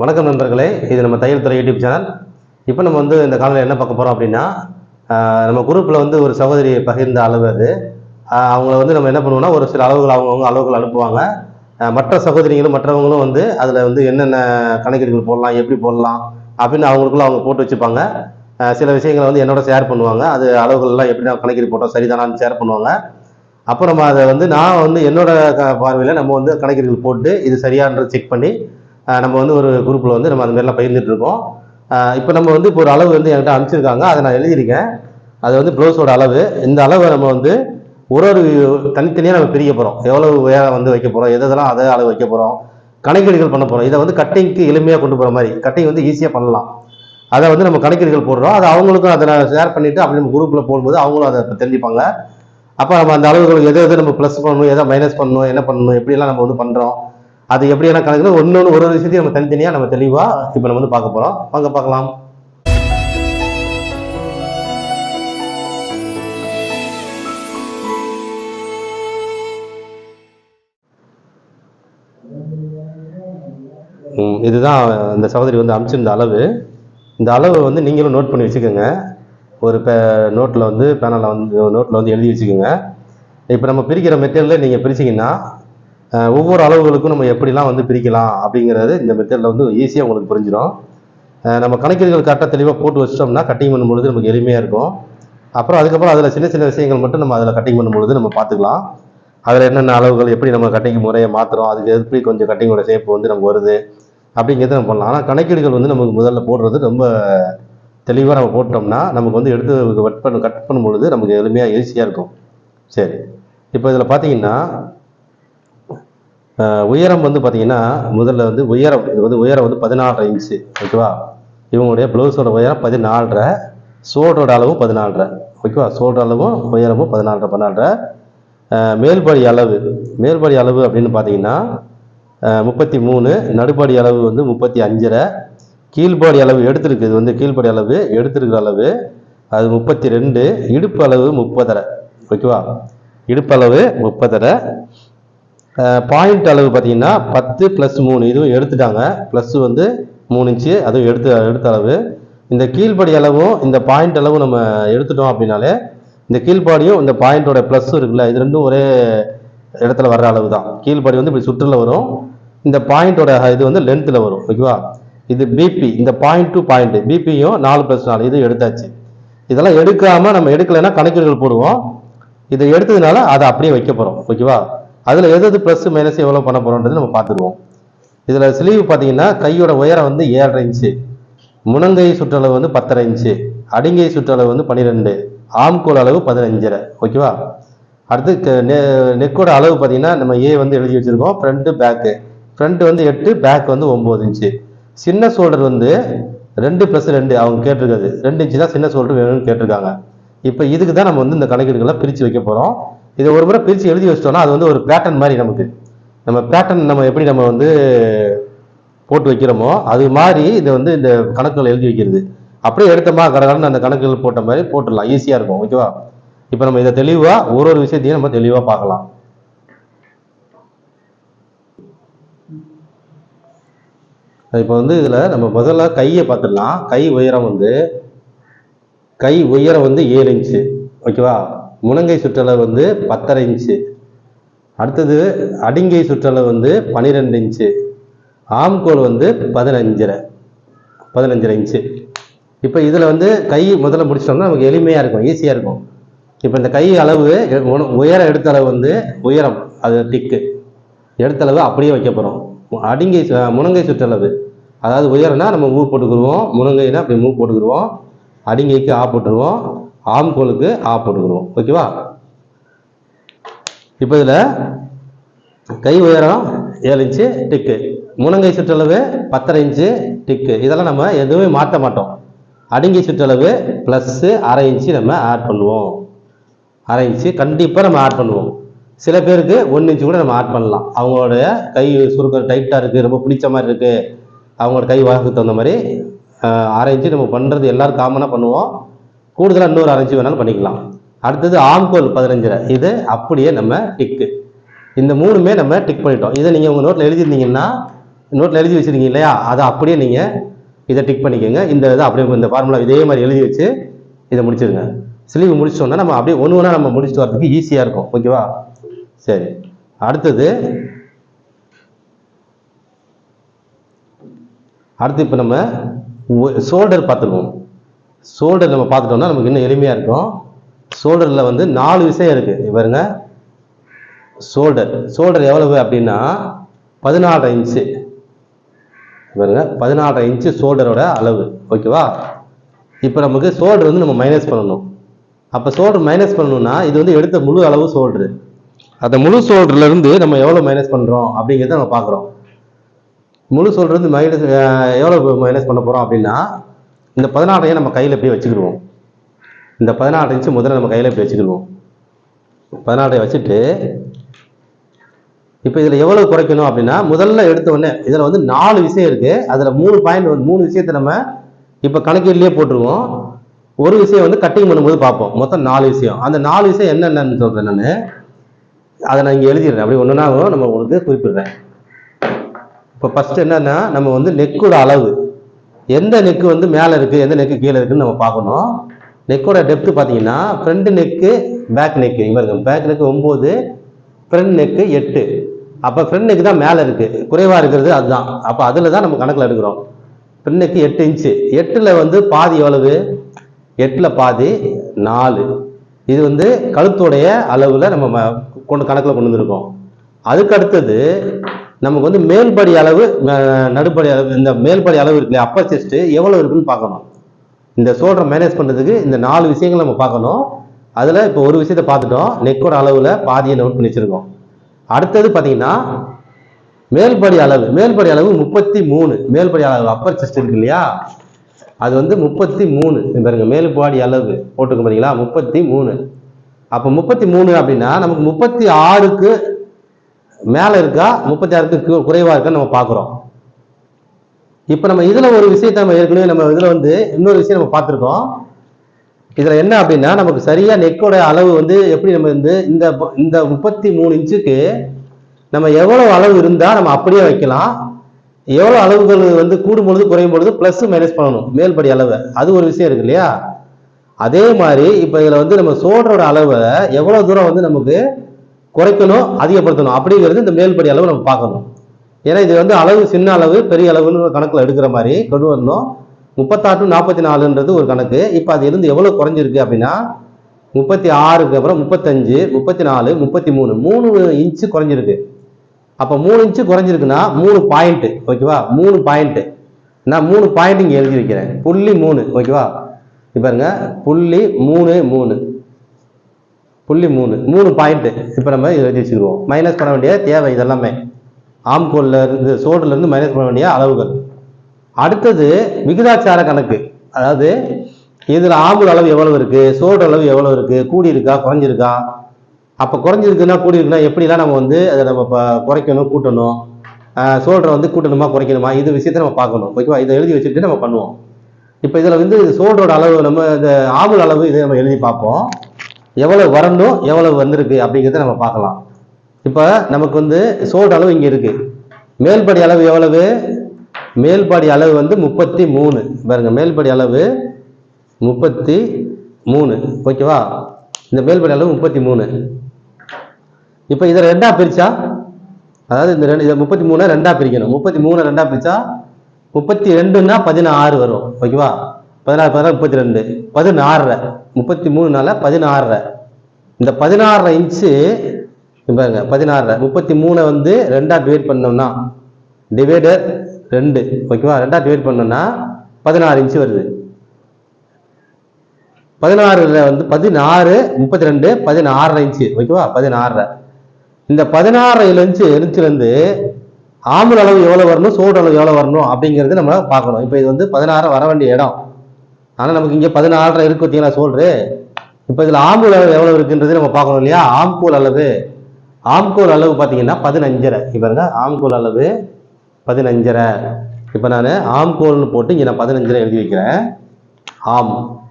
வணக்கம் நண்பர்களே இது நம்ம தையல் துறை யூடியூப் சேனல். இப்போ நம்ம வந்து இந்த காலையில் என்ன பார்க்க போகிறோம் அப்படின்னா நம்ம குரூப்பில் வந்து ஒரு சகோதரி பகிர்ந்த அளவு அது அவங்கள வந்து நம்ம என்ன பண்ணுவோம்னா ஒரு சில அளவுகள் அவங்கவுங்க அளவுகள் அனுப்புவாங்க. மற்ற சகோதரிகளும் மற்றவங்களும் வந்து அதில் வந்து என்னென்ன கணக்கீடுகள் போடலாம் எப்படி போடலாம் அப்படின்னு அவங்களுக்குள்ள அவங்க போட்டு வச்சுப்பாங்க. சில விஷயங்களை வந்து என்னோட ஷேர் பண்ணுவாங்க. அது அளவுகள்லாம் எப்படி நான் கணக்கீடு போட்டோம் சரிதானான்னு ஷேர் பண்ணுவாங்க. அப்போ நம்ம அதை வந்து நான் வந்து என்னோட பார்வையில் நம்ம வந்து கணக்கீடுகள் போட்டு இது சரியான்றதை செக் பண்ணி நம்ம வந்து ஒரு குரூப்பில் வந்து நம்ம அந்த மாதிரிலாம் பகிர்ந்துட்டு இருக்கோம். இப்போ நம்ம வந்து இப்போ ஒரு அளவு வந்து என்கிட்ட அனுப்பிச்சிருக்காங்க. அதை நான் எழுதியிருக்கேன். அது வந்து ப்ளவுஸோட அளவு. இந்த அளவை நம்ம வந்து ஒரு ஒரு தனித்தனியாக நம்ம பிரிக்க போகிறோம் எவ்வளவு வேலை வந்து வைக்க போகிறோம் எதெல்லாம் அதே அளவு வைக்க போகிறோம் கணக்கீடுகள் பண்ண போகிறோம் இதை வந்து கட்டிங்க்கு எளிமையாக கொண்டு போகிற மாதிரி கட்டிங் வந்து ஈஸியாக பண்ணலாம். அதை வந்து நம்ம கணக்கீடுகள் போடுறோம். அது அவங்களுக்கும் அதை நான் ஷேர் பண்ணிவிட்டு அப்படி நம்ம குரூப்பில் போடும்போது அவங்களும் அதை தெரிஞ்சுப்பாங்க. அப்போ நம்ம அந்த அளவுகள் எது எது நம்ம ப்ளஸ் பண்ணணும் எதை மைனஸ் பண்ணணும் என்ன பண்ணணும் எப்படியெல்லாம் நம்ம வந்து பண்ணுறோம் அது எப்படியான கணக்கு ஒன்று ஒன்று ஒரு ஒரு விஷயத்தையும் நம்ம தனித்தனியாக நம்ம தெளிவாக இப்போ நம்ம வந்து பார்க்க போகிறோம் வாங்க பார்க்கலாம். ம், இதுதான் இந்த சகோதரி வந்து அனுப்பிச்சிருந்த அளவு. இந்த அளவு வந்து நீங்களும் நோட் பண்ணி வச்சுக்கோங்க. ஒரு பே நோட்டில் வந்து பேனலில் வந்து நோட்டில் வந்து எழுதி வச்சுக்கோங்க. இப்போ நம்ம பிரிக்கிற மெட்டீரியலில் நீங்கள் பிரிச்சிங்கன்னா ஒவ்வொரு அளவுகளுக்கும் நம்ம எப்படிலாம் வந்து பிரிக்கலாம் அப்படிங்கிறது இந்த மெத்தடில் வந்து ஈஸியாக உங்களுக்கு புரிஞ்சிடும். நம்ம கணக்கீடுகள் கரெக்டாக தெளிவாக போட்டு வச்சிட்டோம்னா கட்டிங் பண்ணும்பொழுது நமக்கு எளிமையாக இருக்கும். அப்புறம் அதுக்கப்புறம் அதில் சின்ன சின்ன விஷயங்கள் மட்டும் நம்ம அதில் கட்டிங் பண்ணும்பொழுது நம்ம பார்த்துக்கலாம். அதில் என்னென்ன அளவுகள் எப்படி நம்ம கட்டிங் முறையை மாற்றுறோம் அதுக்கு எப்படி கொஞ்சம் கட்டிங்கோட ஷேப் வந்து நமக்கு வருது அப்படிங்கிறத நம்ம பண்ணலாம். ஆனால் கணக்கீடுகள் வந்து நமக்கு முதல்ல போடுறது ரொம்ப தெளிவாக நம்ம போட்டோம்னா நமக்கு வந்து எடுத்து கட் பண்ண கட் பண்ணும் பொழுது நமக்கு எளிமையாக ஈஸியாக இருக்கும். சரி. இப்போ இதில் பார்த்தீங்கன்னா உயரம் வந்து பார்த்தீங்கன்னா முதல்ல வந்து உயரம் இது வந்து உயரம் வந்து பதினாலரை இன்ச்சு ஓகேவா இவங்களுடைய ப்ளவுஸோட உயரம் பதினாலரை சோடோட அளவும் பதினாலரை ஓகேவா சோட அளவும் உயரமும் பதினாலரை பதினாலரை. மேல்படி அளவு மேல்படி அளவு அப்படின்னு பார்த்தீங்கன்னா முப்பத்தி மூணு நடுபடி அளவு வந்து முப்பத்தி அஞ்சரை கீழ்பாடி அளவு எடுத்திருக்கு இது வந்து கீழ்படி அளவு எடுத்திருக்கிற அளவு அது முப்பத்தி ரெண்டு இடுப்பு அளவு முப்பதரை ஓகேவா இடுப்பளவு முப்பதரை பாயிண்ட் அளவு பார்த்தீங்கன்னா பத்து ப்ளஸ் மூணு இதுவும் எடுத்துட்டாங்க. ப்ளஸ் வந்து மூணு இன்ச்சு அதுவும் எடுத்து எடுத்த அளவு. இந்த கீழ்படி அளவும் இந்த பாயிண்ட் அளவும் நம்ம எடுத்துட்டோம் அப்படின்னாலே இந்த கீழ்பாடியும் இந்த பாயிண்டோட ப்ளஸ்ஸும் இருக்குல்ல இது ரெண்டும் ஒரே இடத்துல வர்ற அளவு தான். கீழ்படி வந்து இப்படி சுற்றுல வரும். இந்த பாயிண்டோட இது வந்து லென்த்தில் வரும் ஓகேவா இது பிபி இந்த பாயிண்ட் டு பாயிண்ட் பிபியும் நாலு ப்ளஸ் நாலு இது எடுத்தாச்சு. இதெல்லாம் எடுக்காமல் நம்ம எடுக்கலைன்னா கணக்கீடுகள் போடுவோம். இதை எடுத்ததுனால அதை அப்படியே வைக்க போகிறோம் ஓகேவா அதில் எது எது ப்ளஸ் மைனஸ் எவ்வளோ பண்ண போகிறோன்றது நம்ம பார்த்துருவோம். இதில் ஸ்லீவ் பார்த்தீங்கன்னா கையோட உயரம் வந்து ஏழரை இன்ச்சு முனங்கை சுற்றளவு வந்து பத்தரை இன்ச்சு அடிங்கை சுற்றளவு வந்து பன்னிரெண்டு ஆம்கோல் அளவு பதினஞ்சரை ஓகேவா அடுத்து நெ- நெக்கோட அளவு பார்த்தீங்கன்னா நம்ம ஏ வந்து எழுதி வச்சுருக்கோம் ஃப்ரண்ட்டு பேக்கு ஃப்ரண்ட் வந்து எட்டு பேக் வந்து ஒம்பது இன்ச்சு சின்ன ஷோல்டர் வந்து ரெண்டு ப்ளஸ் ரெண்டு அவங்க கேட்டிருக்காது ரெண்டு இன்ச்சு தான் சின்ன ஷோல்டர் வேணும்னு கேட்டிருக்காங்க. இப்போ இதுக்கு தான் நம்ம வந்து இந்த கணக்கீடுகளை பிரித்து வைக்க போகிறோம் இதை ஒரு முறை பிரித்து எழுதி வச்சிட்டோம்னா அது வந்து ஒரு பேட்டர்ன் மாதிரி நமக்கு. நம்ம பேட்டர்ன் நம்ம எப்படி நம்ம வந்து போட்டு வைக்கிறோமோ அது மாதிரி இதை வந்து இந்த கணக்குகள் எழுதி வைக்கிறது. அப்படியே எடுத்தோமா கடகடன்னு அந்த கணக்குகள் போட்ட மாதிரி போட்டுடலாம். ஈஸியாக இருக்கும் ஓகேவா இப்போ நம்ம இதை தெளிவாக ஒரு ஒரு விஷயத்தையும் நம்ம தெளிவாக பார்க்கலாம். இப்போ வந்து இதில் நம்ம முதல்ல கையை பார்த்துடலாம். கை உயரம் வந்து கை உயரம் வந்து ஏழு இன்ச்சு ஓகேவா முனங்கை சுற்றளவு வந்து பத்தரை இன்ச்சு. அடுத்தது அடிங்கை சுற்றளவு வந்து பன்னிரெண்டு இன்ச்சு. ஆம்கோல் வந்து பதினஞ்சரை பதினஞ்சரை இன்ச்சு. இப்போ இதில் வந்து கை முதல்ல முடிச்சிட்டோம்னா நமக்கு எளிமையாக இருக்கும் ஈஸியாக இருக்கும். இப்போ இந்த கை அளவு உயரம் எடுத்த அளவு வந்து உயரம் அது டிக்கு எடுத்த அளவு அப்படியே வைக்க போகிறோம் அடிங்கை சு- முனங்கை சுற்றளவு. அதாவது உயரம்னா நம்ம மூவ் போட்டுக்கிடுவோம் முனங்கைனா அப்படி மூவ் போட்டுக்கிடுவோம். அடிங்கைக்கு ஆ போட்டுருவோம். ஆம்கோலுக்கு ஆ போட்டுக்கிறோம். ஓகேவா? இப்போ இதில் கை உயரம் ஏழு இன்ச்சு டிக்கு. முனங்கை சுற்றளவு பத்தரை இன்ச்சு டிக்கு. இதெல்லாம் நம்ம எதுவுமே மாற்ற மாட்டோம். அடிங்கை சுற்றளவு ப்ளஸ்ஸு அரை இன்ச்சு நம்ம ஆட் பண்ணுவோம். அரை இன்ச்சு கண்டிப்பாக நம்ம ஆட் பண்ணுவோம். சில பேருக்கு ஒன்று இன்ச்சு கூட நம்ம ஆட் பண்ணலாம். அவங்களோட கை சுருக்கம் டைட்டாக இருக்குது ரொம்ப பிடிச்ச மாதிரி இருக்குது அவங்களோட கை வாக்கு தகுந்த மாதிரி அரை இன்ச்சு நம்ம பண்ணுறது எல்லோரும் காமனாக பண்ணுவோம். கூடுதலாக இன்னொரு அரை வேணாலும் பண்ணிக்கலாம். அடுத்தது ஆம்கோல் பதினஞ்சரை இது அப்படியே நம்ம டிக்கு இந்த மூணுமே நம்ம டிக் பண்ணிட்டோம். இதை நீங்கள் உங்கள் நோட்டில் எழுதியிருந்தீங்கன்னா நோட்டில் எழுதி வச்சிருக்கீங்க இல்லையா? அதை அப்படியே நீங்கள் இதை டிக் பண்ணிக்கோங்க. இந்த இதை அப்படியே இந்த ஃபார்முலா இதே மாதிரி எழுதி வச்சு இதை முடிச்சிருங்க. ஸ்லீவ் முடிச்சிட்டோம்னா நம்ம அப்படியே ஒன்று ஒன்றா நம்ம முடிச்சுட்டு வரதுக்கு ஈஸியாக இருக்கும். ஓகேவா சரி. அடுத்தது அடுத்து இப்போ நம்ம ஷோல்டர் பார்த்துருவோம் ஷோல்டர் நம்ம பார்த்துட்டோம்னா நமக்கு இன்னும் எளிமையாக இருக்கும். ஷோல்டரில் வந்து நாலு விஷயம் இருக்குது பாருங்க. ஷோல்டர் ஷோல்டர் எவ்வளவு அப்படின்னா பதினாலரை இன்ச்சு பாருங்க. பதினாலரை இன்ச்சு ஷோல்டரோட அளவு. ஓகேவா இப்போ நமக்கு ஷோல்டர் வந்து நம்ம மைனஸ் பண்ணணும். அப்போ ஷோல்டர் மைனஸ் பண்ணணும்னா இது வந்து எடுத்த முழு அளவு ஷோல்டரு அந்த முழு ஷோல்டர்லேருந்து நம்ம எவ்வளோ மைனஸ் பண்ணுறோம் அப்படிங்கிறத நம்ம பார்க்குறோம். முழு ஷோல்டர் வந்து மைனஸ் எவ்வளோ மைனஸ் பண்ண போகிறோம் அப்படின்னா இந்த பதினாறையும் நம்ம கையில் இப்படியே வச்சுக்கிடுவோம்? இந்த பதினாறு இன்ச்சு முதல்ல நம்ம கையில் இப்படி வச்சுக்கிடுவோம்? பதினாறை வச்சுட்டு இப்போ இதில் எவ்வளவு குறைக்கணும் அப்படின்னா முதல்ல எடுத்த உடனே இதில் வந்து நாலு விஷயம் இருக்குது அதில் மூணு பாயிண்ட் வந்து மூணு விஷயத்தை நம்ம இப்போ கணக்கீட்லேயே போட்டுருவோம். ஒரு விஷயம் வந்து கட்டிங் பண்ணும்போது பார்ப்போம். மொத்தம் நாலு விஷயம். அந்த நாலு விஷயம் என்னென்னு சொல்கிறேன் நான். அதை நான் இங்கே எழுதிடுறேன். அப்படி ஒன்றுனா நம்ம உங்களுக்கு குறிப்பிடுறேன். இப்போ ஃபஸ்ட்டு என்னென்னா நம்ம வந்து நெக்கோட அளவு. எந்த நெக்கு வந்து மேலே இருக்குது எந்த நெக்கு கீழே இருக்குதுன்னு நம்ம பார்க்கணும். நெக்கோட டெப்த்து பார்த்தீங்கன்னா ஃப்ரண்ட் நெக்கு பேக் நெக்கு இங்கே பாருங்க பேக் நெக்கு ஒம்பது ஃப்ரண்ட் நெக்கு எட்டு. அப்போ ஃப்ரண்ட் நெக்கு தான் மேலே இருக்குது குறைவாக இருக்கிறது அதுதான். அப்போ அதில் தான் நம்ம கணக்கில் எடுக்கிறோம். ஃப்ரண்ட் நெக்கு எட்டு இன்ச்சு எட்டில் வந்து பாதி எவ்வளவு? எட்டில் பாதி நாலு. இது வந்து கழுத்துடைய அளவில் நம்ம ம- கொண்டு கணக்கில் கொண்டு வந்திருக்கோம். அதுக்கு அடுத்தது நமக்கு வந்து மேல்படி அளவு நடுப்படி அளவு இந்த மேல்படி அளவு இருக்கு இல்லையா அப்பர் செஸ்ட் எவ்வளவு இருக்குன்னு பார்க்கணும். இந்த ஷோல்டரை மேனேஜ் பண்றதுக்கு இந்த நாலு விஷயங்கள் நம்ம பார்க்கணும். அதுல இப்போ ஒரு விஷயத்த பார்த்துட்டோம். நெக்கோட அளவுல பாதியை நோட் பண்ணி வச்சிருக்கோம். அடுத்தது பார்த்தீங்கன்னா மேல்படி அளவு. மேல்படி அளவு முப்பத்தி மூணு. மேல்படி அளவு அப்பர் செஸ்ட் இருக்கு இல்லையா? அது வந்து முப்பத்தி மூணு. பாருங்க மேல்பாடி அளவு போட்டுக்க பாத்தீங்களா முப்பத்தி மூணு. அப்போ முப்பத்தி மூணு அப்படின்னா நமக்கு முப்பத்தி ஆறுக்கு மேலே இருக்கா? முப்பத்தி ஆறுக்கு கு- இருக்கான்னு நம்ம பார்க்குறோம். இப்போ நம்ம இதில் ஒரு விஷயத்தை நம்ம ஏற்கனவே நம்ம இதில் வந்து இன்னொரு விஷயம் நம்ம பார்த்துருக்கோம். இதில் என்ன அப்படின்னா நமக்கு சரியாக நெக்கோட அளவு வந்து எப்படி நம்ம வந்து இந்த இந்த முப்பத்தி மூணு இன்ச்சுக்கு நம்ம எவ்வளவு அளவு இருந்தால் நம்ம அப்படியே வைக்கலாம். எவ்வளோ அளவுகள் வந்து கூடும் பொழுது குறையும் பொழுது ப்ளஸ் மைனஸ் பண்ணணும் மேல்படி அளவை. அது ஒரு விஷயம் இருக்கு இல்லையா? அதே மாதிரி இப்போ இதில் வந்து நம்ம சோடரோட அளவை எவ்வளோ தூரம் வந்து நமக்கு குறைக்கணும் அதிகப்படுத்தணும். அப்படிங்கிறது இந்த மேல்படி அளவு நம்ம பார்க்கணும். ஏன்னா இது வந்து அளவு சின்ன அளவு பெரிய அளவுன்னு கணக்கில் எடுக்கிற மாதிரி கொண்டு வரணும். முப்பத்தாறு நாற்பத்தி நாலுன்றது ஒரு கணக்கு. இப்போ அது இருந்து எவ்வளோ குறைஞ்சிருக்கு அப்படின்னா முப்பத்தி ஆறுக்கு அப்புறம் முப்பத்தஞ்சு முப்பத்தி நாலு முப்பத்தி மூணு மூணு இன்ச்சு குறைஞ்சிருக்கு. அப்போ மூணு இன்ச்சு குறைஞ்சிருக்குன்னா மூணு பாயிண்ட்டு ஓகேவா மூணு பாயிண்ட்டு நான் மூணு பாயிண்ட் இங்கே எழுதி வைக்கிறேன். புள்ளி மூணு ஓகேவா இப்போ பாருங்க. புள்ளி மூணு மூணு. புள்ளி மூணு. மூணு பாயிண்ட்டு இப்போ நம்ம இதை எழுதி வச்சுக்கிடுவோம் மைனஸ் பண்ண வேண்டிய தேவை இதெல்லாமே. ஆம்கோல்ல இருந்து சோடுலேருந்து மைனஸ் பண்ண வேண்டிய அளவுகள். அடுத்தது விகிதாச்சார கணக்கு. அதாவது இதில் ஆம்புல் அளவு எவ்வளவு இருக்குது சோடு அளவு எவ்வளவு இருக்குது கூடி இருக்கா குறைஞ்சிருக்கா? அப்போ குறைஞ்சிருக்குன்னா கூடி இருக்குன்னா எப்படிலாம் நம்ம வந்து அதை நம்ம இப்போ குறைக்கணும் கூட்டணும்? சோல்டரை வந்து கூட்டணுமா குறைக்கணுமா? இது விஷயத்தை நம்ம பார்க்கணும். ஓகேவா? இதை எழுதி வச்சுட்டு நம்ம பண்ணுவோம். இப்போ இதில் வந்து சோல்டரோட அளவு நம்ம இந்த ஆம்புல் அளவு இதை நம்ம எழுதி பார்ப்போம். எவ்வளவு வரணும் எவ்வளவு வந்திருக்கு அப்படிங்கிறத நம்ம பார்க்கலாம். இப்போ நமக்கு வந்து சோல்டர் அளவு இங்கே இருக்குது மேல்படி அளவு எவ்வளவு? மேல்படி அளவு வந்து முப்பத்தி மூணு. பாருங்க மேல்படி அளவு முப்பத்தி மூணு. ஓகேவா? இந்த மேல்படி அளவு முப்பத்தி மூணு. இப்போ இதை ரெண்டாக பிரித்தா அதாவது இந்த ரெண்டு இதை முப்பத்தி மூணை ரெண்டாக பிரிக்கணும். முப்பத்தி மூணு ரெண்டாக பிரித்தா முப்பத்தி ரெண்டுன்னா பதினாறு வரும். ஓகேவா? பதினாறு பதினாறு முப்பத்தி ரெண்டு பதினாறரை முப்பத்தி மூணுனால பதினாறரை இந்த பதினாறரை இன்ச்சு பாருங்க பதினாறரை முப்பத்தி மூணை வந்து ரெண்டாக டிவைட் பண்ணோம்னா டிவைடர் ரெண்டு. ஓகேவா? ரெண்டாக டிவைட் பண்ணோம்னா பதினாறு இன்ச்சு வருது. பதினாறுல வந்து பதினாறு முப்பத்தி ரெண்டு பதினாறரை இன்ச்சு. ஓகேவா? பதினாறரை இந்த பதினாறரை இன்ச்சு இன்ச்சுலேருந்து ஆம்பல் அளவு எவ்வளோ வரணும் சோடு அளவு எவ்வளோ வரணும் அப்படிங்கிறது நம்ம பார்க்கணும். இப்போ இது வந்து பதினாறு வர வேண்டிய இடம். ஆனால் நமக்கு இங்கே பதினாறரை இருக்கு பார்த்தீங்களா சோல்ரு இப்போ இதில் ஆம்பூல் அளவு எவ்வளோ இருக்குன்றது நம்ம பார்க்கணும் இல்லையா? ஆம்கோல் அளவு. ஆம்கோல் அளவு பார்த்தீங்கன்னா பதினஞ்சரை. இப்போ பாருங்க ஆம்கோல் அளவு பதினஞ்சரை. இப்போ நான் ஆம்கோல்னு போட்டு இங்கே நான் பதினஞ்சரை எழுதி வைக்கிறேன். ஆம்.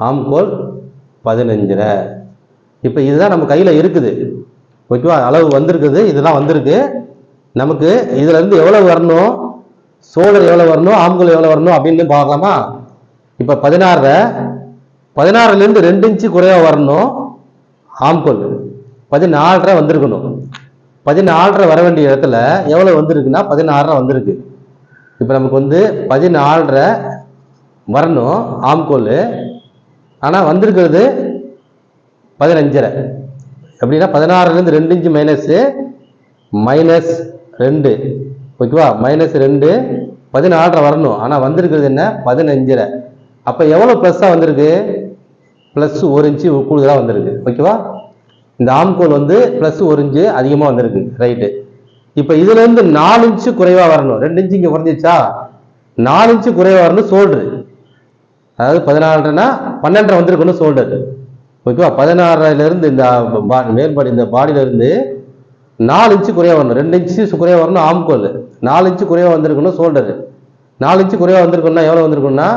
ஆம்கோல் பதினஞ்சரை. இப்போ இதுதான் நம்ம கையில் இருக்குது. ஓகேவா? அளவு வந்திருக்குது இதெல்லாம் வந்திருக்கு. நமக்கு இதுலேருந்து எவ்வளோ எவ்வளவு வரணும்? சோழர் எவ்வளோ வரணும்? ஆம்கோல் எவ்வளோ வரணும் அப்படின்னு பார்க்கலாமா? இப்போ பதினாறு பதினாறுலேருந்து ரெண்டு இன்ச்சு குறைவாக வரணும். ஆம்கோல் பதினாலரை வந்திருக்கணும். பதினாலரை வர வேண்டிய இடத்துல எவ்வளோ வந்திருக்குன்னா பதினாறரை வந்திருக்கு. இப்போ நமக்கு வந்து பதினாலரை வரணும். ஆம்கோல் ஆனால் வந்திருக்கிறது பதினஞ்சரை எப்படின்னா பதினாறுலேருந்து ரெண்டு இன்ச்சு மைனஸு மைனஸ் ரெண்டு. ஓகேவா? மைனஸ் ரெண்டு பதினாலரை வரணும். ஆனால் வந்திருக்கிறது என்ன? பதினஞ்சரை அப்போ எவ்வளோ ப்ளஸ்ஸாக வந்திருக்கு? ப்ளஸ் ஒரு இன்ச்சு கூடுதலாக வந்திருக்கு. ஓகேவா இந்த ஆம்கோல் வந்து ப்ளஸ் ஒரு இன்ச்சு அதிகமாக வந்திருக்கு. ரைட்டு இப்போ இதுலேருந்து நாலு இன்ச்சு குறைவாக வரணும். ரெண்டு இன்ச்சு இங்கே குறைஞ்சிச்சா நாலு இன்ச்சு குறைவாக வரணும் சோல்டரு அதாவது பதினாறுனா பன்னெண்டரை வந்திருக்கணும் சோல்டர் ஓகேவா பதினாறுலேருந்து இந்த பா- மேல்பாடி இந்த பாடியிலேருந்து நாலு இன்ச்சு குறையாக வரணும். ரெண்டு இன்ச்சு குறையாக வரணும் ஆம்கோல் நாலு இன்ச்சு குறையாக வந்திருக்கணும் சோல்டரு நாலு இன்ச்சு குறையாக வந்திருக்கணும்னா எவ்வளோ வந்திருக்குன்னா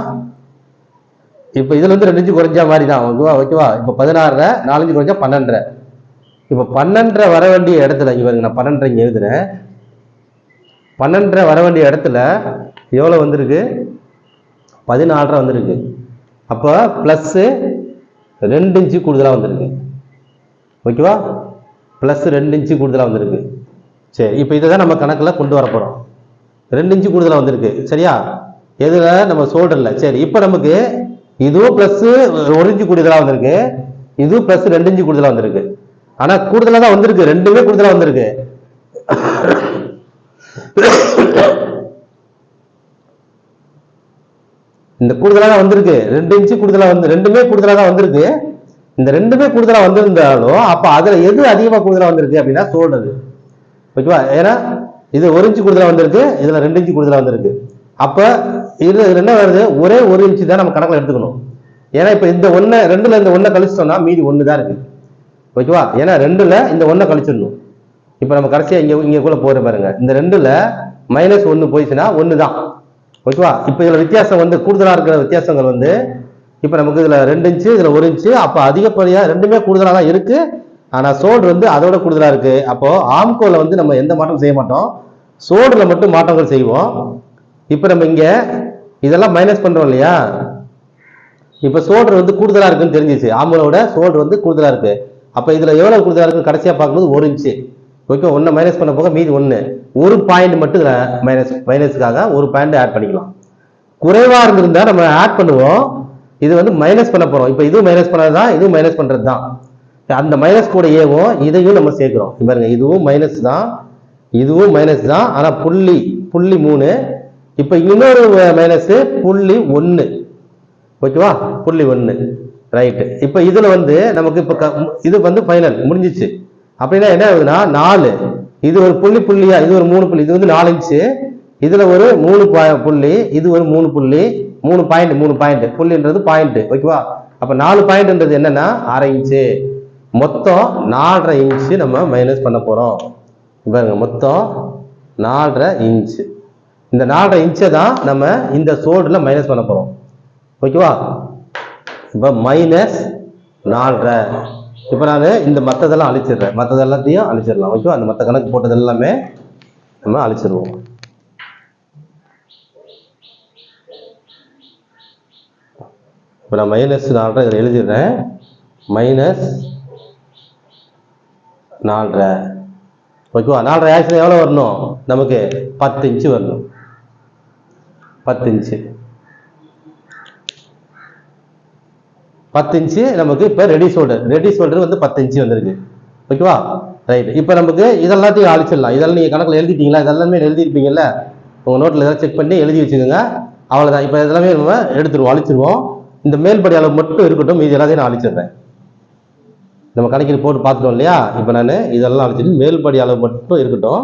இப்போ இதில் இருந்து ரெண்டு இன்ச்சு குறைஞ்சா மாதிரி தான் ஓகேவா? ஓகேவா? இப்போ பதினாறரை நாலு குறைஞ்சா பன்னெண்டரை. இப்போ பன்னெண்டரை வர வேண்டிய இடத்துல இங்க நான் பன்னெண்டரை இங்கே எழுதுறேன். பன்னெண்டரை வர வேண்டிய இடத்துல எவ்வளோ வந்திருக்கு? பதினாலரை வந்திருக்கு. அப்போ ப்ளஸ்ஸு ரெண்டு இன்ச்சு கூடுதலாக வந்திருக்கு. ஓகேவா? ப்ளஸ் ரெண்டு இன்ச்சு கூடுதலாக வந்திருக்கு. சரி இப்போ இதை தான் நம்ம கணக்கில் கொண்டு வர போகிறோம் ரெண்டு இன்ச்சு கூடுதலாக வந்திருக்கு. சரியா? எதில்? நம்ம சோல்டரில் சரி இப்போ நமக்கு இதுவும் ப்ளஸ் ஒரு இன்ச்சு கூடுதலாக வந்திருக்கு. இதுவும் ப்ளஸ் ரெண்டு இன்ச்சு கூடுதலாக வந்திருக்கு. ஆனால் கூடுதலாக தான் வந்திருக்கு. ரெண்டுமே கூடுதலாக வந்திருக்கு. இந்த கூடுதலாக தான் வந்திருக்கு. ரெண்டு இன்ச்சு கூடுதலாக வந்து ரெண்டுமே கூடுதலாக தான் வந்திருக்கு. இந்த ரெண்டுமே கூடுதலாக வந்திருந்தாலும் அப்போ அதில் எது அதிகமாக கூடுதலாக வந்திருக்கு அப்படின்னா சொல்றது. ஓகேவா? ஏன்னா இது ஒரு இன்ச்சு கூடுதலாக வந்திருக்கு. இதில் ரெண்டு இன்ச்சு கூடுதலாக வந்திருக்கு. அப்போ இது என்ன வருது? ஒரே ஒரு இன்ச்சு தான் நம்ம கணக்கில் எடுத்துக்கணும். ஏன்னா இப்போ இந்த ஒன்றை ரெண்டில் இந்த ஒன்றை கழிச்சிட்டோம்னா மீதி ஒன்று தான் இருக்குது ஓகேவா? ஏன்னா ரெண்டில் இந்த ஒன்றை கழிச்சிடணும். இப்போ நம்ம கடைசியாக இங்கே இங்கே கூட போகிற பாருங்க. இந்த ரெண்டில் மைனஸ் ஒன்று போயிடுச்சுன்னா ஒன்று தான் ஓகேவா? இப்போ இதில் வித்தியாசம் வந்து கூடுதலாக இருக்கிற வித்தியாசங்கள் வந்து இப்போ நமக்கு இதில் ரெண்டு இன்ச்சு இதில் ஒரு இன்ச்சு அப்போ அதிகப்படியாக ரெண்டுமே கூடுதலாக தான் இருக்குது ஆனால் சோல்டு வந்து அதோட கூடுதலாக இருக்குது அப்போது ஆம்கோவில் வந்து நம்ம எந்த மாற்றமும் செய்ய மாட்டோம். சோல்டில் மட்டும் மாற்றங்கள் செய்வோம். இப்போ நம்ம இங்கே இதெல்லாம் மைனஸ் பண்ணுறோம் இல்லையா? இப்போ சோல்டர் வந்து கூடுதலாக இருக்குன்னு தெரிஞ்சிச்சு. ஆம்பளோட சோல்டர் வந்து கூடுதலாக இருக்குது அப்போ இதில் எவ்வளோ கூடுதலாக இருக்குன்னு கடைசியாக பார்க்கும்போது ஒரு இன்ச்சு ஓகே ஒன்று மைனஸ் பண்ண போக மீதி ஒன்று ஒரு பாயிண்ட் மட்டும் இதில் மைனஸ் மைனஸுக்காக ஒரு பாயிண்ட் ஆட் பண்ணிக்கலாம். குறைவாக இருந்திருந்தா நம்ம ஆட் பண்ணுவோம். இது வந்து மைனஸ் பண்ண போகிறோம் இப்போ இதுவும் மைனஸ் பண்ணது தான் இதுவும் மைனஸ் பண்ணுறது தான் அந்த மைனஸ் கூட ஏவும் இதையும் நம்ம சேர்க்குறோம். பாருங்க இதுவும் மைனஸ் தான். இதுவும் மைனஸ் தான். ஆனால் புள்ளி புள்ளி மூணு இப்போ இன்னொரு மைனஸ் புள்ளி ஒன்று ஓகேவா புள்ளி ஒன்று ரைட்டு இப்போ இதில் வந்து நமக்கு இப்போ இது வந்து ஃபைனல் முடிஞ்சிச்சு. அப்படின்னா என்ன ஆகுதுன்னா நாலு. இது ஒரு புள்ளி புள்ளியா? இது ஒரு மூணு புள்ளி. இது வந்து நாலு இன்ச்சு இதில் ஒரு மூணு புள்ளி இது ஒரு மூணு புள்ளி மூணு பாயிண்ட் மூணு பாயிண்ட் புள்ளின்றது பாயிண்ட் ஓகேவா அப்போ நாலு பாயிண்ட்ன்றது என்னன்னா அரை இன்ச்சு மொத்தம் நாலரை இன்ச்சு நம்ம மைனஸ் பண்ண போகிறோம் பாருங்க மொத்தம் நாலரை இன்ச்சு இந்த நாலரை இன்ச்சை தான் நம்ம இந்த சோல்டில் மைனஸ் பண்ண போகிறோம் ஓகேவா இப்போ மைனஸ் நாலரை. இப்போ நான் இந்த மற்றதெல்லாம் அழிச்சிடுறேன். மற்றது எல்லாத்தையும் அழிச்சிடலாம். ஓகேவா அந்த மற்ற கணக்கு போட்டது எல்லாமே நம்ம அழிச்சிடுவோம். இப்போ நான் மைனஸ் நாலரை இதில் எழுதிடுறேன். மைனஸ் நாலரை. ஓகேவா நாலரை ஆக்சுவலி எவ்வளோ வரணும்? நமக்கு பத்து இன்ச்சு வரணும். பத்து இன்ச்சு. பத்து இன்ச்சு நமக்கு இப்போ ரெடி ஷோல்டர் ரெடி ஷோல்டர் வந்து பத்து இன்ச்சு வந்திருக்கு. ஓகேவா? ரைட் இப்போ நமக்கு இதெல்லாத்தையும் அழிச்சிடலாம். இதெல்லாம் நீங்கள் கணக்கில் எழுதிட்டீங்களா? இதெல்லாமே எழுதிருப்பீங்கல்ல உங்கள் நோட்டில் ஏதாவது செக் பண்ணி எழுதி வச்சுக்கோங்க. அவ்வளோதான் இப்போ இதெல்லாமே நம்ம எடுத்துருவோம் அழிச்சிருவோம். இந்த மேல்படி அளவு மட்டும் இருக்கட்டும். மீதி எல்லாத்தையும் நான் அழிச்சிடுறேன். நம்ம கணக்கில் போட்டு பார்த்துட்டோம் இல்லையா? இப்போ நான் இதெல்லாம் அழிச்சிட்டு மேல்படி அளவு மட்டும் இருக்கட்டும்.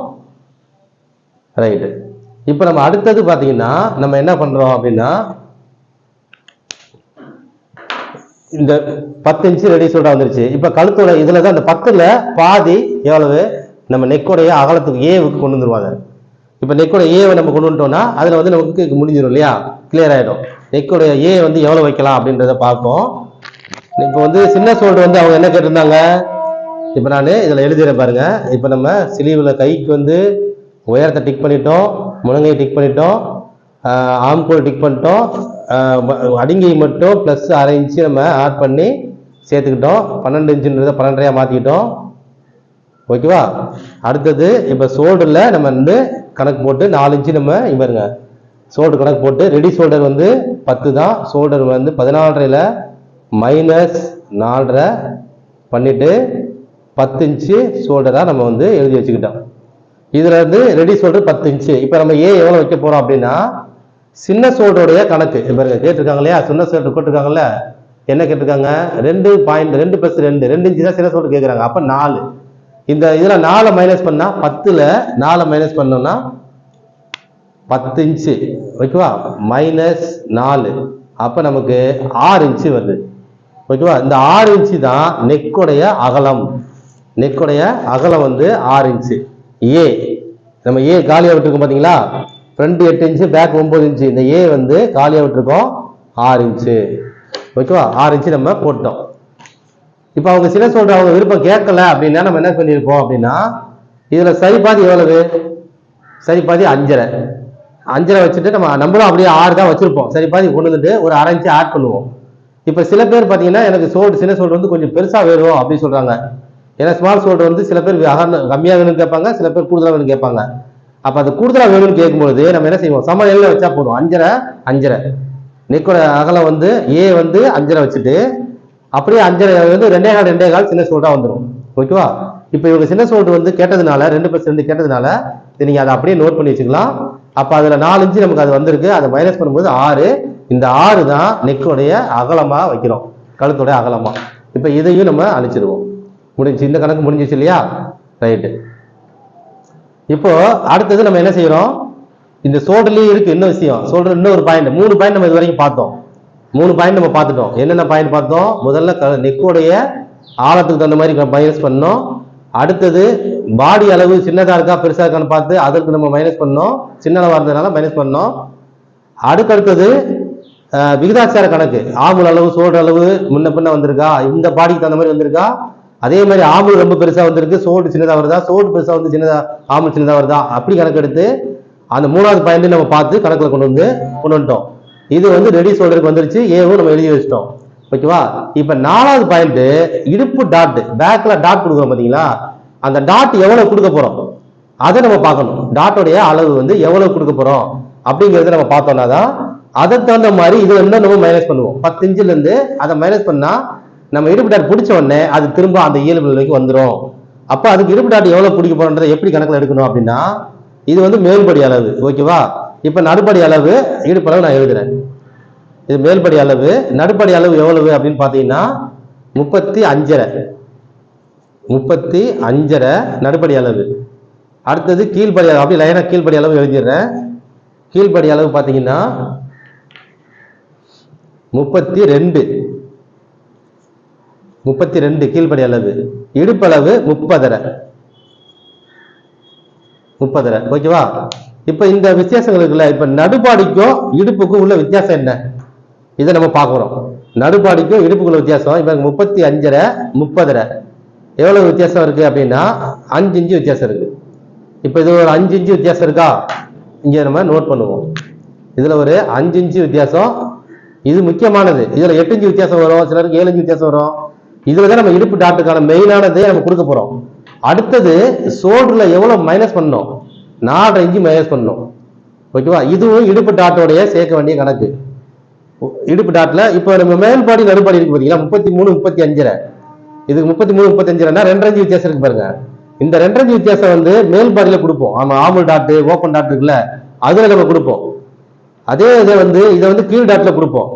ரைட்டு இப்போ நம்ம அடுத்தது பார்த்தீங்கன்னா நம்ம என்ன பண்ணுறோம் அப்படின்னா இந்த பத்து இன்ச்சு ரெடி சூடாக வந்துருச்சு. இப்ப கழுத்தோட இதில் தான் இந்த பத்துல பாதி எவ்வளவு? நம்ம நெக்கோடைய அகலத்துக்கு ஏவுக்கு கொண்டு வந்துருவாங்க இப்ப நெக்கோட ஏவை நம்ம கொண்டு வந்துட்டோம்னா அதுல வந்து நமக்கு முடிஞ்சிடும் இல்லையா? கிளியர் ஆயிடும். நெக்கோடைய ஏ வந்து எவ்வளவு வைக்கலாம் அப்படின்றத பார்ப்போம். இப்போ வந்து சின்ன சோல்டு வந்து அவங்க என்ன கேட்டிருந்தாங்க? இப்போ நான் இதில் எழுதிடுறேன் பாருங்க. இப்போ நம்ம சிலிவில் கைக்கு வந்து உயரத்தை டிக் பண்ணிட்டோம். முழங்கையை டிக் பண்ணிட்டோம். ஆம்கோல் டிக் பண்ணிட்டோம். அடிங்கை மட்டும் ப்ளஸ் அரை இன்ச்சு நம்ம ஆட் பண்ணி சேர்த்துக்கிட்டோம். பன்னெண்டு இன்ச்சுன்றதை பன்னெண்டரையாக மாற்றிக்கிட்டோம் ஓகேவா அடுத்தது இப்போ ஷோல்டரில் நம்ம வந்து கணக்கு போட்டு நாலு இன்ச்சு நம்ம இவருங்க ஷோல்டர் கணக்கு போட்டு ரெடி ஷோல்டர் வந்து பத்து தான். ஷோல்டர் வந்து பதினாலரையில் மைனஸ் நாலரை பண்ணிவிட்டு பத்து இன்ச்சு ஷோல்டராக நம்ம வந்து எழுதி வச்சுக்கிட்டோம். இதில் இருந்து ரெடி ஷோல்டர் பத்து இன்ச்சு இப்போ நம்ம ஏ எவ்வளோ வைக்க போகிறோம் அப்படின்னா சின்ன ஷோல்டருடைய கணக்கு. இப்போ கேட்டிருக்காங்க இல்லையா? சின்ன ஷோல்டர் போட்டிருக்காங்கல்ல? என்ன கேட்டிருக்காங்க? ரெண்டு பாயிண்ட் ரெண்டு ப்ளஸ் ரெண்டு. ரெண்டு இன்ச்சு தான் சின்ன ஷோல்டர் கேட்குறாங்க அப்போ நாலு. இந்த இதில் நாலை மைனஸ் பண்ணா பத்தில் நாலை மைனஸ் பண்ணோம்னா பத்து இன்ச்சு ஓகேவா? மைனஸ் நாலு. அப்போ நமக்கு ஆறு இன்ச்சு வருது. ஓகேவா? இந்த ஆறு இன்ச்சு தான் நெக்குடைய அகலம். நெக்குடைய அகலம் வந்து ஆறு இன்ச்சு ஏ நம்ம ஏ காலியாக விட்டுருக்கோம் பார்த்தீங்களா ஃப்ரண்ட் எட்டு இன்ச்சு பேக் ஒம்பது இன்ச்சு இந்த ஏ வந்து காலியாக விட்டுருக்கோம் ஆறு இன்ச்சு ஓகேவா ஆறு இன்ச்சு நம்ம போட்டோம் இப்போ அவங்க சில சொல்ற அவங்க விருப்பம் கேட்கல அப்படின்னா நம்ம என்ன பண்ணியிருப்போம் அப்படின்னா இதில் சரி பாதி எவ்வளவு? சரி பாதி அஞ்சரை. அஞ்சரை வச்சுட்டு நம்ம நம்மளும் அப்படியே ஆறு தான் வச்சிருப்போம். சரி பாதி கொண்டு வந்துட்டு ஒரு அரை இன்ச்சு ஆட் பண்ணுவோம். இப்போ சில பேர் பார்த்தீங்கன்னா எனக்கு சோடு சின்ன சோல்டு வந்து கொஞ்சம் பெருசாக வேணும் அப்படின்னு சொல்கிறாங்க ஏன்னா ஸ்மால் ஷோல்டர் வந்து சில பேர் அகர்ந்த கம்மியாக வேணும்னு கேட்பாங்க சில பேர் கூடுதலாக வேணும்னு கேட்பாங்க. அப்போ அது கூடுதலாக வேணும்னு கேட்கும்போது நம்ம என்ன செய்வோம்? சம எல்லை வச்சா போதும். அஞ்சரை அஞ்சரை. நெக்கோட அகலம் வந்து ஏ வந்து அஞ்சரை வச்சுட்டு அப்படியே அஞ்சரை வந்து ரெண்டே கால் ரெண்டே கால் சின்ன சோல்டா வந்துடும் ஓகேவா இப்போ இவங்க சின்ன ஷோல்டர் வந்து கேட்டதுனால ரெண்டு ப்ளஸ் ரெண்டு கேட்டதுனால நீங்கள் அதை அப்படியே நோட் பண்ணி வச்சுக்கலாம். அப்போ அதில் நாலு இன்ச்சு நமக்கு அது வந்திருக்கு. அதை மைனஸ் பண்ணும்போது ஆறு. இந்த ஆறு தான் நெக்கோடைய அகலமாக வைக்கிறோம். கழுத்துடைய அகலமாக இப்போ இதையும் நம்ம அழிச்சிடுவோம் முடிஞ்சு இந்த கணக்கு முடிஞ்சிச்சு இல்லையா? ரைட்டு. இப்போ அடுத்தது நம்ம என்ன செய்யறோம்? இந்த சோல்டர்லயே இருக்கு இன்னும் விஷயம். சோல்டர் இன்னொரு பாயிண்ட் மூணு பாயிண்ட் நம்ம இது வரைக்கும் பார்த்தோம். மூணு பாயிண்ட் நம்ம பார்த்துட்டோம். என்னென்ன பாயிண்ட் பார்த்தோம்? முதல்ல க- நெக்கோடைய ஆழத்துக்கு தகுந்த மாதிரி மைனஸ் பண்ணோம். அடுத்தது பாடி அளவு சின்னதா இருக்கா பெருசா இருக்கான்னு பார்த்து அதற்கு நம்ம மைனஸ் பண்ணோம். சின்னதா இருந்ததுனால மைனஸ் பண்ணோம். அடுத்தடுத்தது விகிதாச்சார கணக்கு. ஆம்புல் அளவு சோல்டர் அளவு முன்ன பின்ன வந்திருக்கா? இந்த பாடிக்கு தகுந்த மாதிரி வந்திருக்கா? அதே மாதிரி ஆம்பூர் ரொம்ப பெருசாக வந்திருக்கு சோடு சின்னதாக வருதா? சோடு பெருசாக வந்து சின்னதாக ஆம்பூர் சின்னதாக வருதா? அப்படி கணக்கெடுத்து அந்த மூணாவது பாயிண்ட் நம்ம பார்த்து கணக்கில் கொண்டு வந்து கொண்டு வந்துட்டோம். இது வந்து ரெடி சோல்டருக்கு வந்துருச்சு. ஏவும் நம்ம எழுதி வச்சிட்டோம். ஓகேவா? இப்போ நாலாவது பாயிண்ட் இடுப்பு டாட் பேக்கில் டாட் கொடுக்குறோம் பார்த்தீங்களா அந்த டாட் எவ்வளோ கொடுக்க போகிறோம் அதை நம்ம பார்க்கணும். டாட்டோடைய அளவு வந்து எவ்வளோ கொடுக்க போகிறோம் அப்படிங்கிறத நம்ம பார்த்தோம்னா தான் அதை தகுந்த மாதிரி இது வந்து நம்ம மைனஸ் பண்ணுவோம். பத்து இன்ச்சுலேருந்து அதை மைனஸ் பண்ணால் நம்ம இடுப்பு பிடிச்ச உடனே அது திரும்ப அந்த இயல்பு நிலைக்கு வந்துடும் அப்போ அதுக்கு இடுப்பு எவ்வளோ பிடிக்க போறோன்றதை எப்படி கணக்கில் எடுக்கணும் அப்படின்னா இது வந்து மேல்படி அளவு ஓகேவா? இப்போ நடுப்படி அளவு இடுப்பு நான் எழுதுறேன். இது மேல்படி அளவு நடுப்படி அளவு எவ்வளவு அப்படின்னு பார்த்தீங்கன்னா முப்பத்தி அஞ்சரை. முப்பத்தி அஞ்சரை நடுப்படி அளவு. அடுத்தது கீழ்படி அளவு அப்படி லைனாக கீழ்படி அளவு எழுதிடுறேன். கீழ்படி அளவு பார்த்தீங்கன்னா முப்பத்தி ரெண்டு. முப்பத்தி ரெண்டு கீழ்படி அளவு இடுப்பளவு முப்பதரை. முப்பதரை. ஓகேவா? இப்ப இந்த வித்தியாசங்கள் இருக்குல்ல இப்ப நடுபாடிக்கும் இடுப்புக்கும் உள்ள வித்தியாசம் என்ன? இதை நம்ம பார்க்குறோம். நடுபாடிக்கும் இடுப்புக்குள்ள வித்தியாசம். இப்ப முப்பத்தி அஞ்சரை முப்பதரை. எவ்வளவு வித்தியாசம் இருக்கு அப்படின்னா அஞ்சு இன்ச்சு வித்தியாசம் இருக்கு. இப்ப இது ஒரு அஞ்சு இன்ச்சு வித்தியாசம் இருக்கா? இங்க நம்ம நோட் பண்ணுவோம். இதுல ஒரு அஞ்சு இன்ச்சு வித்தியாசம். இது முக்கியமானது. இதுல எட்டு இன்ச்சு வித்தியாசம் வரும். சிலருக்கு ஏழு இன்ச்சு வித்தியாசம் வரும். இதுல தான் நம்ம இடுப்பு டாட்டுக்கான மெயினானதே நம்ம கொடுக்க போறோம். அடுத்தது சோல்டர்ல எவ்வளவு மைனஸ் பண்ணோம் நாலரை இன்ச்சு மைனஸ் பண்ணோம் ஓகேவா இதுவும் இடுப்பு டாட்டோடைய சேர்க்க வேண்டிய கணக்கு. இடுப்பு டாட்ல இப்போ நம்ம மேல்பாடி நடுப்பாடி இருக்கு பாத்தீங்களா? முப்பத்தி மூணு முப்பத்தி அஞ்சரை. இதுக்கு முப்பத்தி மூணு முப்பத்தி அஞ்சுனா ரெண்டரை வித்தியாசம் இருக்கு பாருங்க. இந்த ரெண்டரை வித்தியாசம் வந்து மேல்பாடியில கொடுப்போம். ஆமா ஆமல் டாட்டு ஓப்பன் டாட் இருக்குல்ல அதுல நம்ம கொடுப்போம். அதே இதை வந்து இதை வந்து கீழ் டாட்ல கொடுப்போம்.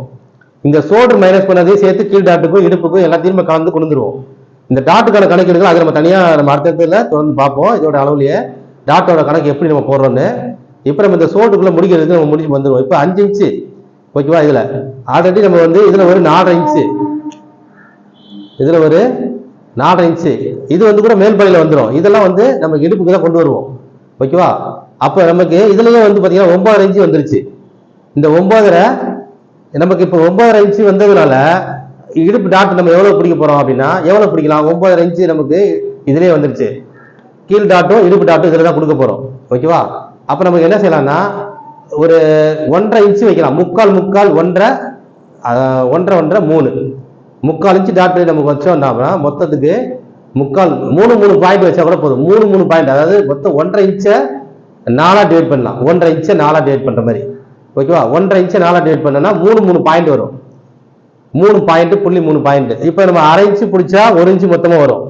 இந்த சோல்டர் மைனஸ் பண்ணதையும் சேர்த்து கீழ் டாட்டுக்கும் இடுப்புக்கும் எல்லாத்தையும் கலந்து கொண்டு வந்துருவோம் இந்த டாட்டுக்கான கணக்கு எடுக்கலாம். அது நம்ம தனியாக நம்ம அர்த்தத்தில் தொடர்ந்து பார்ப்போம். இதோட அளவுலையே டாட்டோட கணக்கு எப்படி நம்ம போடுறோன்னு இப்போ நம்ம இந்த சோட்டுக்குள்ளே முடிக்கிறதுக்கு நம்ம முடிச்சு வந்துடுவோம் இப்போ அஞ்சு இன்ச்சு ஓகேவா இதில்? ஆல்ரெடி நம்ம வந்து இதில் ஒரு நாலரை இன்ச்சு இதில் ஒரு நாலரை இன்ச்சு இது வந்து கூட மேல்படியில வந்துடும் இதெல்லாம் வந்து நம்ம இடுப்புக்கு தான் கொண்டு வருவோம். ஓகேவா அப்போ நமக்கு இதுலேயே வந்து பார்த்தீங்கன்னா ஒன்பதரை இன்ச்சு வந்துருச்சு. இந்த ஒன்பதரை நமக்கு இப்போ ஒன்பதரை இன்ச்சு வந்ததுனால இடுப்பு டாட் நம்ம எவ்வளோ பிடிக்க போகிறோம் அப்படின்னா எவ்வளோ பிடிக்கலாம்? ஒன்பதரை இன்ச்சு நமக்கு இதுலேயே வந்துருச்சு. கீழ் டாட்டும் இடுப்பு டாட்டும் இதில் தான் கொடுக்க போகிறோம் ஓகேவா? அப்போ நமக்கு என்ன செய்யலாம்னா ஒரு ஒன்றரை இன்ச்சு வைக்கலாம். முக்கால் முக்கால் ஒன்றரை ஒன்றரை ஒன்றரை மூணு. முக்கால் இன்ச்சு டாட் நமக்கு வச்சோம்னா மொத்தத்துக்கு முக்கால் மூணு மூணு பாயிண்ட் வச்சா கூட போதும். மூணு மூணு பாயிண்ட் அதாவது மொத்தம் ஒன்றரை இன்ச்சை நாலாக டிவைட் பண்ணலாம். ஒன்றரை இன்ச்சை நாலாக டிவைட் பண்ணுற மாதிரி. ஓகேவா? ஒன்றரை இன்ச்சை நாலா டிவைட் பண்ணனா மூணு மூணு பாயிண்ட் வரும். மூணு பாயிண்ட் புள்ளி மூணு பாயிண்ட் இப்போ நம்ம அரை இன்ச்சு பிடிச்சா ஒரு இன்ச்சு மொத்தமாக வரும்.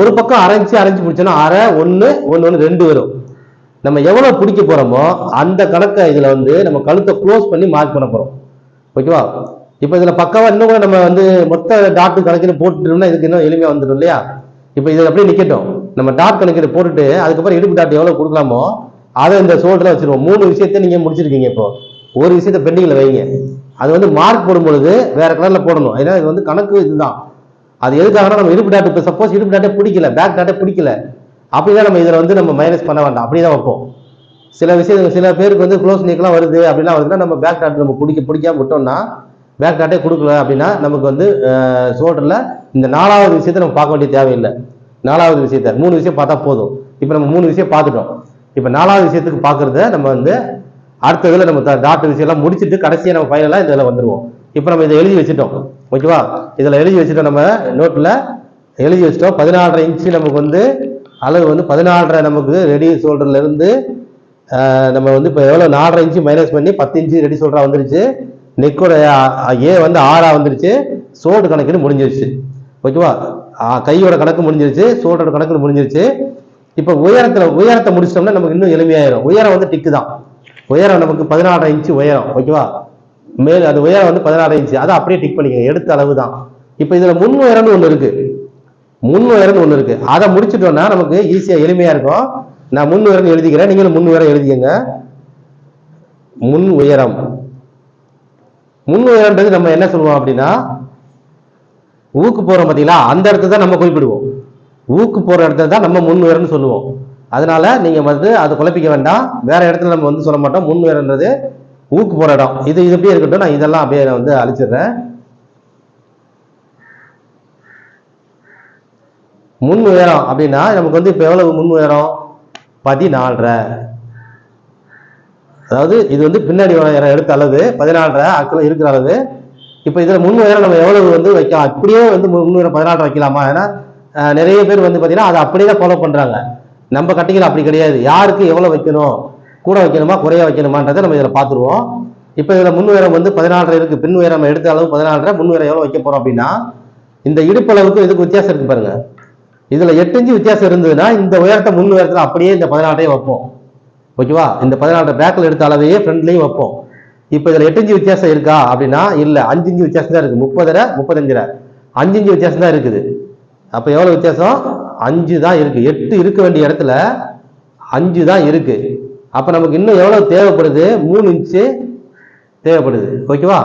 ஒரு பக்கம் அரை இன்ச்சு அரை இன்ச்சு பிடிச்சோன்னா அரை ஒன்று ஒன்று ஒன்று ரெண்டு வரும். நம்ம எவ்வளோ பிடிக்க போகிறோமோ அந்த கணக்கை இதில் வந்து நம்ம கழுத்தை க்ளோஸ் பண்ணி மார்க் பண்ண போகிறோம் ஓகேவா? இப்போ இதில் பக்கமாக இன்னும் கூட நம்ம வந்து மொத்த டாட் கணக்கில் போட்டுட்டோம்னா இதுக்கு இன்னும் எளிமையாக வந்துடும் இல்லையா? இப்போ இதில் அப்படியே நிற்கட்டும் நம்ம டாட் கணக்கில் போட்டுட்டு அதுக்கப்புறம் இடுப்பு டாட் எவ்வளோ கொடுக்கலாமோ அதை இந்த சோல்டர்ல வச்சுருவோம். மூணு விஷயத்தை நீங்கள் முடிச்சிருக்கீங்க இப்போ. ஒரு விஷயத்த பெண்டிங்கில் வைங்க. அது வந்து மார்க் போடும் பொழுது வேறு கலரில் போடணும். ஏன்னா இது வந்து கணக்கு இதுதான். அது எதுக்காகனா நம்ம இடுப்பு டாட் இப்போ சப்போஸ் இடுப்பு டாட்டே பிடிக்கல பேக் டாட்டே பிடிக்கல. அப்படிதான் நம்ம இதில் வந்து நம்ம மைனஸ் பண்ண வேண்டாம். அப்படி தான் வைப்போம். சில விஷயம் சில பேருக்கு வந்து க்ளோஸ் நீக்கெலாம் வருது அப்படிலாம் வருதுன்னா நம்ம பேக் டாட் நம்ம பிடிக்க பிடிக்காம விட்டோம்னா பேக் டாட்டே கொடுக்கல அப்படின்னா நமக்கு வந்து சோல்டரில் இந்த நாலாவது விஷயத்தை நம்ம பார்க்க வேண்டிய தேவையில்லை. நாலாவது விஷயத்த மூணு விஷயம் பார்த்தா போதும். இப்போ நம்ம மூணு விஷயம் பார்த்துட்டோம். இப்போ நாலாவது விஷயத்துக்கு பார்க்குறத நம்ம வந்து அடுத்த இதில் நம்ம டாக்டர் விஷயம்லாம் முடிச்சுட்டு கடைசியாக நம்ம ஃபைனலாக இந்த இதில் வந்துடுவோம் இப்போ நம்ம இதை எழுதி வச்சுட்டோம். ஓகேவா? இதில் எழுதி வச்சுட்டோம் நம்ம நோட்டில் எழுதி வச்சிட்டோம். பதினாலரை இன்ச்சு நமக்கு வந்து அளவு வந்து பதினாலரை நமக்கு ரெடி சோல்டர்லேருந்து நம்ம வந்து இப்போ எவ்வளோ நாலரை இன்ச்சு மைனஸ் பண்ணி பத்து இன்ச்சு ரெடி சோல்டராக வந்துருச்சு. நெக்கோட ஏ வந்து ஆறாக வந்துருச்சு. சோல்டு கணக்குன்னு முடிஞ்சிருச்சு. ஓகேவா? கையோட கணக்கு முடிஞ்சிருச்சு. சோல்டரோட கணக்கு முடிஞ்சிருச்சு. இப்போ உயரத்துல உயரத்தை முடிச்சிட்டோம்னா நமக்கு இன்னும் எளிமையாயிரும். உயரம் வந்து டிக்கு தான். உயரம் நமக்கு பதினாறு இன்ச்சு உயரம் ஓகேவா மேல் அது உயரம் வந்து பதினாறு இன்ச்சு அதை அப்படியே டிக் பண்ணிக்கங்க. எடுத்த அளவு தான். இப்போ இதுல முன் உயரம்னு ஒன்று இருக்கு. முன் உயரம்னு ஒன்று இருக்கு. அதை முடிச்சிட்டோம்னா நமக்கு ஈஸியா எளிமையா இருக்கும். நான் முன் உயரம் எழுதிக்கிறேன். நீங்களும் முன் உயரம் எழுதிக்கங்க. முன் உயரம். முன் உயரம்ன்றது நம்ம என்ன சொல்லுவோம் அப்படின்னா ஊக்கு போறோம் பார்த்தீங்களா அந்த இடத்துல தான் நம்ம குறிப்பிடுவோம். ஊக்கு போகிற இடத்துல தான் நம்ம முன் உயரம்னு சொல்லுவோம். அதனால நீங்கள் வந்து அதை குழப்பிக்க வேண்டாம். வேற இடத்துல நம்ம வந்து சொல்ல மாட்டோம். முன் வேறுன்றது ஊக்கு போகிற இடம். இது இது எப்படியே இருக்கட்டும். நான் இதெல்லாம் அப்படியே நான் வந்து அழிச்சிடுறேன். முன் உயரம் அப்படின்னா நமக்கு வந்து இப்போ எவ்வளவு முன் உயரம்? பதினாலரை. அதாவது இது வந்து பின்னாடி உயரம் எடுத்த அளவு. பதினாலரை ஆக்சுவலாக இருக்கிற அளவு. இப்போ இதில் முன் உயரம் நம்ம எவ்வளவு வந்து வைக்கலாம்? அப்படியே வந்து முன் உயரம் பதினாலரை வைக்கலாமா? ஏன்னா நிறைய பேர் வந்து பார்த்தீங்கன்னா அதை அப்படியே தான் ஃபாலோ பண்ணுறாங்க நம்ம கட்டிகள் அப்படி கிடையாது. யாருக்கு எவ்வளோ வைக்கணும்? கூட வைக்கணுமா? குறைய வைக்கணுமான்றதை நம்ம இதில் பார்த்துருவோம். இப்போ இதில் முன் உயரம் வந்து பதினாலரை இருக்குது பின் உயரம் எடுத்த அளவு பதினாலரை முன் உயரம் எவ்வளோ வைக்க போகிறோம் அப்படின்னா இந்த இடுப்பளவுக்கு இதுக்கு வித்தியாசம் இருக்கு பாருங்க. இதில் எட்டு இன்ச்சு வித்தியாசம் இருந்ததுன்னா இந்த உயரத்தை முன் உயரத்தில் அப்படியே இந்த பதினாலையும் வைப்போம். ஓகேவா? இந்த பதினாலரை பேக்கில் எடுத்த அளவையே ஃப்ரெண்ட்லையும் வைப்போம். இப்போ இதில் எட்டு இன்ச்சு வித்தியாசம் இருக்கா அப்படின்னா இல்லை அஞ்சு இன்ச்சு வித்தியாசம் தான் இருக்குது முப்பதரை முப்பத்தஞ்சரை. அஞ்சு இன்ச்சு வித்தியாசம் தான் இருக்குது. அப்போ எவ்வளோ வித்தியாசம்? அஞ்சு தான் இருக்குது எட்டு இருக்க வேண்டிய இடத்துல அஞ்சு தான் இருக்குது அப்போ நமக்கு இன்னும் எவ்வளோ தேவைப்படுது? மூணு இன்ச்சு தேவைப்படுது. ஓகேவா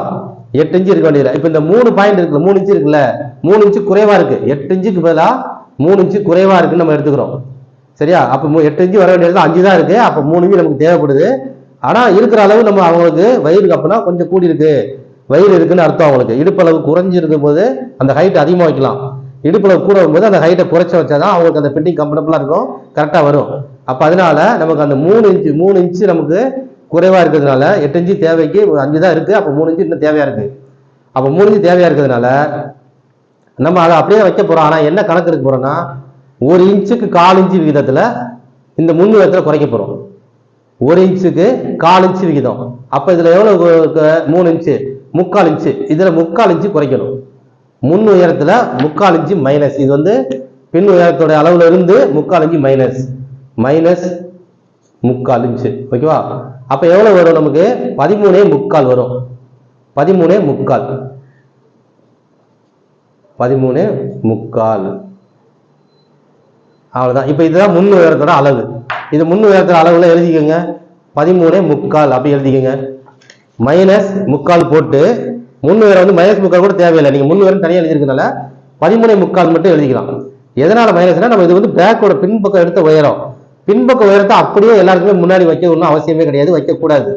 எட்டு இன்ச்சு இருக்க வேண்டியது இப்போ இந்த மூணு பாயிண்ட் இருக்குல்ல மூணு இன்ச்சு இருக்குல்ல மூணு இன்ச்சு குறைவாக இருக்குது எட்டு இன்ச்சுக்கு பதிலாக மூணு இன்ச்சு குறைவாக இருக்குன்னு நம்ம எடுத்துக்கிறோம். சரியா? அப்போ மூ- எட்டு இன்ச்சு வர வேண்டியது அஞ்சு தான் இருக்குது அப்போ மூணு இன்ச்சு நமக்கு தேவைப்படுது. ஆனால் இருக்கிற அளவு நம்ம அவங்களுக்கு வயிறு அப்பனா கொஞ்சம் கூடி இருக்கு. வயிறு இருக்குன்னு அர்த்தம் அவங்களுக்கு. இடுப்பளவு குறைஞ்சிருக்கும் போது அந்த ஹைட் அதிகமாக வைக்கலாம். இடுப்பில் கூட வரும்போது அந்த ஹைட்டை குறைச்ச வச்சா தான் அவங்களுக்கு அந்த ஃபிட்டிங் கம்ஃபர்டபுளாக இருக்கும் கரெக்டாக வரும். அப்போ அதனால நமக்கு அந்த மூணு இன்ச்சு மூணு இன்ச்சு நமக்கு குறைவாக இருக்கிறதுனால எட்டு இன்ச்சு தேவைக்கு ஒரு அஞ்சு தான் இருக்குது அப்போ மூணு இன்ச்சு இன்னும் தேவையாக இருக்குது அப்போ மூணு இன்ச்சு தேவையாக இருக்கிறதுனால நம்ம அதை அப்படியே வைக்க போகிறோம் ஆனால் என்ன கணக்கு எடுக்க போகிறோன்னா ஒரு இன்ச்சுக்கு கால் இன்ச்சு விகிதத்தில் இந்த முன் குறைக்க போகிறோம் ஒரு இன்ச்சுக்கு கால் இன்ச்சு விகிதம். அப்போ இதில் எவ்வளோ மூணு இன்ச்சு முக்கால் இன்ச்சு இதில் முக்கால் இன்ச்சு குறைக்கணும். முன் உயரத்தில் முக்கால் இன்ச்சு மைனஸ் இது வந்து பின் உயரத்தோட அளவில் இருந்து முக்கால் இன்ச்சு மைனஸ் மைனஸ் முக்கால் இன்ச்சு. ஓகேவா அப்போ எவ்வளோ வரும் நமக்கு? பதிமூணே முக்கால் வரும். பதிமூணே முக்கால். பதிமூணு முக்கால். அவ்வளோதான் இப்போ இதுதான் முன் உயரத்தோட அளவு. இது முன் உயரத்தோட அளவுல எழுதிக்கோங்க. பதிமூணே முக்கால். அப்படி எழுதிக்கோங்க. மைனஸ் முக்கால் போட்டு முன்னு உயரம் வந்து மைனஸ் முக்கால் கூட தேவையில்லை. நீங்கள் முன் உயரம் தனியாக எழுதிருக்கனால பதிமூணு முக்கால் மட்டும் எழுதிக்கலாம். எதனால் மைனஸ்னா நம்ம இது வந்து பேக்கோட பின்பக்கம் எடுத்த உயரம். பின்பக்க உயரத்தை அப்படியே எல்லாருக்குமே முன்னாடி வைக்கணும்னு அவசியமே கிடையாது. வைக்கக்கூடாது.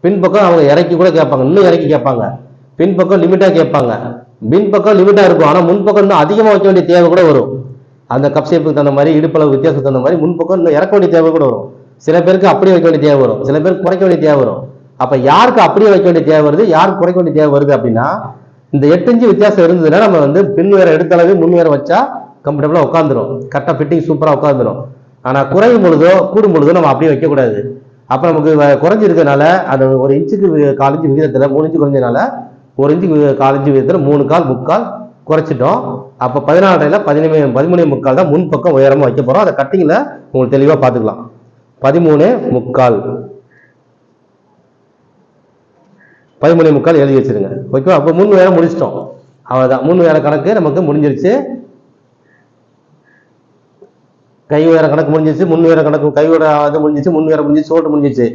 பின்பக்கம் அவங்க இறக்கி கூட கேட்பாங்க. இன்னும் இறக்கி கேட்பாங்க. பின்பக்கம் லிமிட்டாக கேட்பாங்க. பின்பக்கம் லிமிட்டாக இருக்கும். ஆனால் முன்பக்கம் இன்னும் அதிகமாக வைக்க வேண்டிய தேவை கூட வரும். அந்த கப் ஷேப்புக்கு தகுந்த மாதிரி இடுப்பளவு வித்தியாசத்துக்கு தகுந்த மாதிரி முன்பக்கம் இன்னும் இறக்க வேண்டிய தேவை கூட வரும். சில பேருக்கு அப்படியே வைக்க வேண்டிய தேவை வரும். சில பேருக்கு குறைக்க வேண்டிய தேவை வரும். அப்போ யாருக்கு அப்படியே வைக்க வேண்டிய தேவை வருது? யாருக்கு குறைக்க வேண்டிய தேவை வருது அப்படின்னா இந்த எட்டு இன்ச்சு வித்தியாசம் இருந்ததுன்னா நம்ம வந்து பின் வேற எடுத்தளவு முன் வேற வச்சா கம்ஃபர்டபுளாக உட்காந்துரும் கரெக்டாக ஃபிட்டிங் சூப்பராக உட்காந்துரும் ஆனால் குறையும் பொழுதோ கூடும் பொழுதோ நம்ம அப்படியே வைக்கக்கூடாது அப்போ நமக்கு குறைஞ்சிருக்கிறதுனால அந்த அது ஒரு இன்ச்சுக்கு காலஞ்சு விகிதத்தில் மூணு இன்ச்சு குறைஞ்சனால ஒரு இன்ச்சுக்கு காலஞ்சு விகிதத்தில் மூணு கால் முக்கால் குறைச்சிட்டோம். அப்போ பதினாலரையில் பதினே பதிமூணு முக்கால் தான் முன் பக்கம் வைக்க போகிறோம் அதை கட்டிங்கில் உங்களுக்கு தெளிவாக பார்த்துக்கலாம். பதிமூணு முக்கால். பதிமூணு முக்கால் எழுதி வச்சிருங்க. ஓகேவா அப்போ மூணு வேலை முடிச்சிட்டோம். அவ்வளோதான் மூணு வேலை கணக்கு நமக்கு முடிஞ்சிருச்சு. கை வேற கணக்கு முடிஞ்சிருச்சு முன் வேற கணக்கு கையோட இது முடிஞ்சிச்சு முன் வேற முடிஞ்சிச்சு சோட்டு முடிஞ்சிச்சு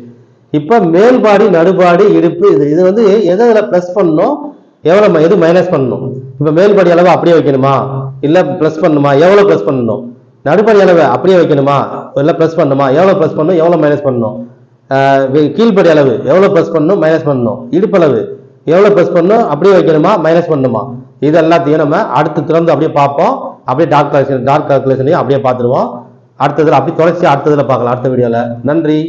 இப்ப மேல்பாடி நடுபாடி இடுப்பு இது இது வந்து எதை இதில் ப்ளஸ் பண்ணணும்? எவ்வளவு எது மைனஸ் பண்ணணும்? இப்போ மேல்பாடி அளவு அப்படியே வைக்கணுமா? இல்லை ப்ளஸ் பண்ணணுமா? எவ்வளவு ப்ளஸ் பண்ணணும்? நடுபாடி அளவு அப்படியே வைக்கணுமா? இல்லை ப்ளஸ் பண்ணணுமா? எவ்வளோ ப்ளஸ் பண்ணணும்? எவ்வளவு மைனஸ் பண்ணணும்? கீழ்படி அளவு. எவ்வளோ பிளஸ் பண்ணணும்? மைனஸ் பண்ணணும். இடுப்பளவு. எவ்வளோ பிளஸ் பண்ணணும்? அப்படியே வைக்கணுமா? மைனஸ் பண்ணணுமா? இது எல்லாத்தையும் நம்ம அடுத்து திறந்து அப்படியே பார்ப்போம். அப்படியே டார்க் கால்குலேஷன் டார்க் கால்குலேஷனையும் அப்படியே பார்த்துருவோம். அடுத்ததில் அப்படியே தொடர்ச்சி அடுத்ததில் பார்க்கலாம். அடுத்த வீடியோவில் நன்றி.